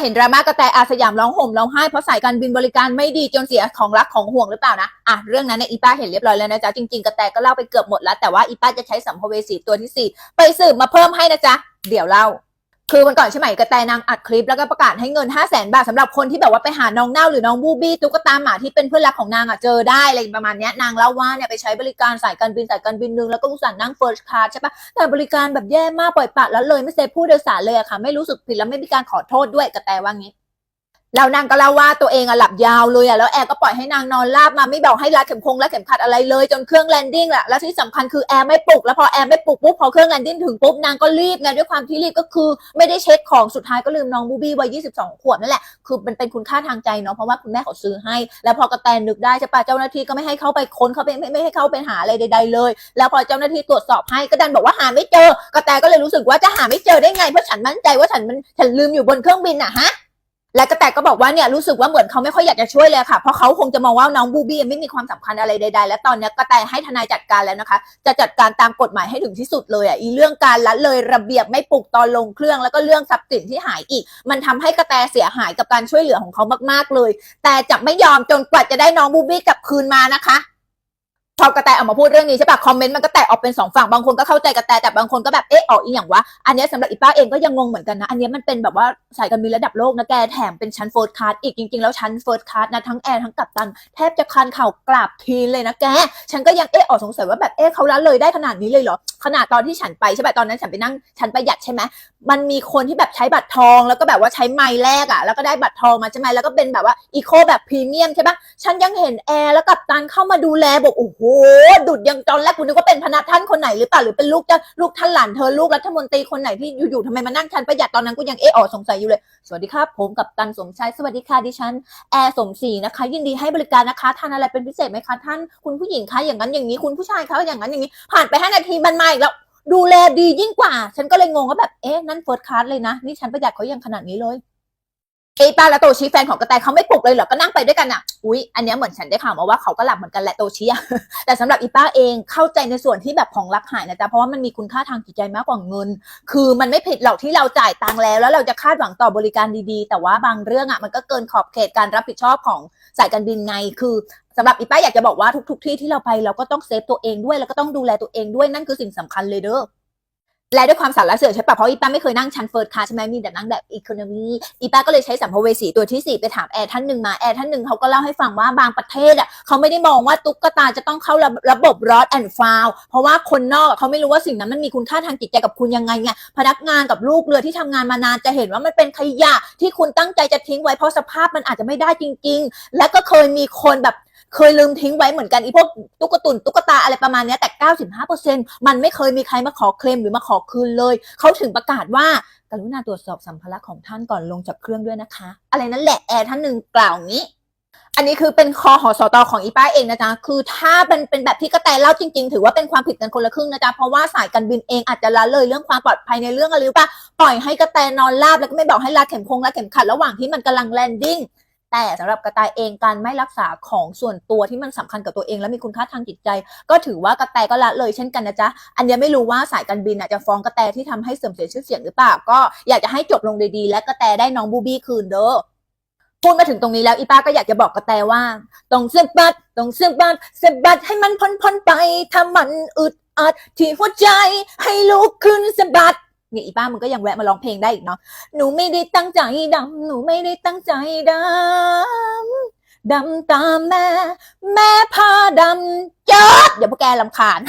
เห็นดราม่ากระแตอาสยามร้องห่มร้องไห้เพราะสายการบินบริการไม่ดีจนเสียของรักของห่วงหรือเปล่านะอะเรื่องนั้นเนี่ยอีป้าเห็นเรียบร้อยแล้วนะจ๊ะจริงๆกระแตก็เล่าไปเกือบหมดแล้วแต่ว่าอีป้าจะใช้สัมภเวสีตัวที่สี่ไปสืบมาเพิ่มให้นะจ๊ะเดี๋ยวเล่า คือวันก่อนใช่ไหมกระแตนางอัดคลิปแล้วก็ประกาศให้เงิน 5 0 0แสนบาทสำหรับคนที่แบบว่าไปหาน้องเน่าหรือน้องบูบี้ตุ๊กตาหมาที่เป็นเพื่อนรักของนางอะเจอได้อะไรประมาณเนี้ยนางเล่าว่าเนี่ยไปใช้บริการสายการบินสายการบินหนึงแล้วก็อุตส่าห์นั่งเฟิร์สคลาสใช่ปะแต่บริการแบบแย่มากปล่อยปละแล้วเลยไม่เซฟผู้โดยสารเลยอะค่ะ ไม่รู้สึกผิดแล้วไม่มีการขอโทษด้วยกระแตว่างี้ แล้วนางก็เล่าว่าตัวเองอะหลับยาวเลยอะแล้วแอร์ก็ปล่อยให้นางนอนราบมาไม่บอกให้รัดเข็มคงรัดเข็มขัดอะไรเลยจนเครื่องแลนดิ้งแหละแล้วที่สำคัญคือแอร์ไม่ปลุกแล้วพอแอร์ไม่ปลุกปุ๊บพอเครื่องแลนดิ้งถึงปุ๊บนางก็รีบไงด้วยความที่รีบก็คือไม่ได้เช็คของสุดท้ายก็ลืมน้องบูบี้วัย22 ขวบนั่นแหละคือมันเป็นคุณค่าทางใจเนาะเพราะว่าคุณแม่เขาซื้อให้ แล้วพอกระแตนึกได้ใช่ปะเจ้าหน้าที่ก็ไม่ให้เข้าไปค้นเขาไปไม่ไม่ให้เข้าไปหาอะไรใด ๆ เลย แล้วพอเจ้าหน้าที่ตรวจสอบให้ก็ดันบอกว่าหาไม่เจอกระแตก็เลยรู้สึกว่าจะหาไม่เจอได้ไงเพราะฉันมั่นใจว่าฉันมันฉันลืมอยู่บนเครื่องบินอะฮะ และกระแตก็บอกว่าเนี่ยรู้สึกว่าเหมือนเขาไม่ค่อยอยากจะช่วยเลยค่ะ เพราะเขาคงจะมองว่าน้องบูบี้ไม่มีความสำคัญอะไรใดๆ และตอนนี้กระแตให้ทนายจัดการแล้วนะคะ จะจัดการตามกฎหมายให้ถึงที่สุดเลยอะอีเรื่องการละเลยระเบียบไม่ปลุกตอนลงเครื่อง แล้วก็เรื่องทรัพย์สินที่หายอีก มันทำให้กระแตเสียหายกับการช่วยเหลือของเขามากๆเลย แต่จะไม่ยอมจนกว่าจะได้น้องบูบี้กลับคืนมานะคะ พอกระแตออกมาพูดเรื่องนี้ใช่ปะคอมเมนต์มันก็แตกออกเป็นสองฝั่งบางคนก็เข้าใจกระแตแต่บางคนก็แบบเอ๊ะออกอีหยังวะอันเนี้ยสำหรับอีป้าเองก็ยังงงเหมือนกันนะ อันเนี้ยมันเป็นแบบว่าสายการบินระดับโลกนะแกแถมเป็นชั้นเฟิร์สคลาสอีกจริงๆ แล้วชั้นเฟิร์สคลาสนะทั้งแอร์ทั้งกัปตัน แทบจะคันเข่ากราบทีนเลยนะแก ฉันก็ยังเอ๊ะออกสงสัยว่าแบบเอ๊ะเขาละเลยได้ขนาดนี้เลยเหรอขนาดตอนที่ฉันไปใช่ปะตอนนั้นฉันไปนั่งฉันประหยัดใช่ไหมมันมีคนที่แบบใช้บัตรทอง แล้วก็แบบว่าใช้ไมล์แรกอะแล้วก็ได้บัตรทองมาใช่ไหมแล้วก็เป็นแบบว่าอีโคแบบพรีเมียมใช่ปะฉันยังเห็นแอร์แล้วกัปตันเข้ามาดูแลบอกโอ้โหดุดยังตอนแรกคุณนึกว่าเป็นพนักท่านคนไหนหรือเปล่าหรือเป็นลูกเจ้าลูกท่านหลานเธอลูกรัฐมนตรีคนไหนที่อยู่ๆทำไมมานั่งฉันประหยัดตอนนั้นกูยังเอออสงสัยอยู่เลย สวัสดีครับผมกัปตันสมชายสวัสดีค่ะดิฉันแอร์สมศรีนะคะ ยินดีให้บริการนะคะทานอะไรเป็นพิเศษไหมคะท่านคุณผู้หญิงคะอย่างนั้นอย่างนี้คุณผู้ชายคะอย่างนั้นอย่างนี้ ผ่านไปห้านาทีมันมาอีกแล้วดูแลดียิ่งกว่า ฉันก็เลยงงว่าแบบเอ๊ะนั่นเฟิร์สคลาสเลยนะนี่ฉันประหยัดเขายังขนาดนี้เลย เอยป้าและโตชิแฟนของกระแตเขาไม่ปลุกเลยเหรอ ก็นั่งไปด้วยกันอะ อุ๊ยอันเนี้ยเหมือนฉันได้ข่าวมาว่าเขาก็หลับเหมือนกันแหละโตชิอะแต่สำหรับอีป้าเองเข้าใจในส่วนที่แบบของรักหายนะจ๊ะ เพราะว่ามันมีคุณค่าทางจิตใจมากกว่าเงิน คือมันไม่ผิดหรอกที่เราจ่ายตังค์แล้ว แล้วเราจะคาดหวังต่อบริการดีๆ แต่ว่าบางเรื่องอะมันก็เกินขอบเขตการรับผิดชอบของสายการบินไง คือสำหรับอีป้าอยากจะบอกว่าทุก ๆ ที่ที่เราไปเราก็ต้องเซฟตัวเองด้วย แล้วก็ต้องดูแลตัวเองด้วย นั่นคือสิ่งสำคัญเลยเด้อ และด้วยความสารเสือใช่ปะเพราะอีป้าไม่เคยนั่งชั้นเฟิร์สคลาสใช่ไหมมีแต่นั่งแบบอีโคโนมีอีป้าก็เลยใช้สัมภเวสีตัวที่สี่ไปถามแอร์ท่านหนึ่งมาแอร์ท่านหนึ่งเขาก็เล่าให้ฟังว่าบางประเทศอะเขาไม่ได้มองว่าตุ๊กตาจะต้องเข้าระระบบรอดแอนด์ฟาวเพราะว่าคนนอกเขาไม่รู้ว่าสิ่งนั้นมันมีคุณค่าทางจิตใจกับคุณยังไงไงพนักงานกับลูกเรือที่ทำงานมานานจะเห็นว่ามันเป็นขยะที่คุณตั้งใจจะทิ้งไว้เพราะสภาพมันอาจจะไม่ได้จริง ๆ และก็เคยมีคนแบบ เคยลืมทิ้งไว้เหมือนกันอีพวกตุ๊กตุนตุ๊กตาอะไรประมาณนี้แต่ 95%มันไม่เคยมีใครมาขอเคลมหรือมาขอคืนเลย เขาถึงประกาศว่ากรุณาตรวจสอบสัมภาระของท่านก่อนลงจากเครื่องด้วยนะคะ อะไรนั่นแหละแอร์ท่านหนึ่งกล่าวงี้ อันนี้คือเป็นคอหอสตอของอีป้าเองนะจ๊ะคือถ้าเป็นเป็นแบบที่กระแตเล่าจริง ๆ ถือว่าเป็นความผิดกันคนละครึ่งนะจ๊ะเพราะว่าสายการบินเองอาจจะละเลยเรื่องความปลอดภัยในเรื่องอะไรหรือเปล่าปล่อยให้กระแตนอนราบแล้วก็ไม่บอกให้รัดเข็มคงรัดเข็มขัดระหว่างที่มันกำลังแลนดิ้ง แต่สำหรับกระแตเองการไม่รักษาของส่วนตัวที่มันสำคัญกับตัวเองและมีคุณค่าทางจิตใจ ก็ถือว่ากระแตก็ละเลยเช่นกันนะจ๊ะอันนี้ไม่รู้ว่าสายการบินจะฟ้องกระแตที่ทำให้เสื่อมเสียชื่อเสียงหรือเปล่าก็อยากจะให้จบลงด้วยดีและกระแตได้น้องบูบี้คืนเด้อพูดมาถึงตรงนี้แล้วอีป้าก็อยากจะบอกกระแตว่าต้องเสียบัดต้องเสียบัดเสียบัดให้มันพ้นพ้นไปถ้ามันอึดอัดที่หัวใจให้ลุกขึ้นเสบัดเนี่ยอีป้ามันก็ยังแวะมาร้องเพลงได้อีกเนาะหนูไม่ได้ตั้งใจดำหนูไม่ได้ตั้งใจดำ ดำตามแม่ แม่พาดำเจอดเดี๋ยวพวกแกลำคาญ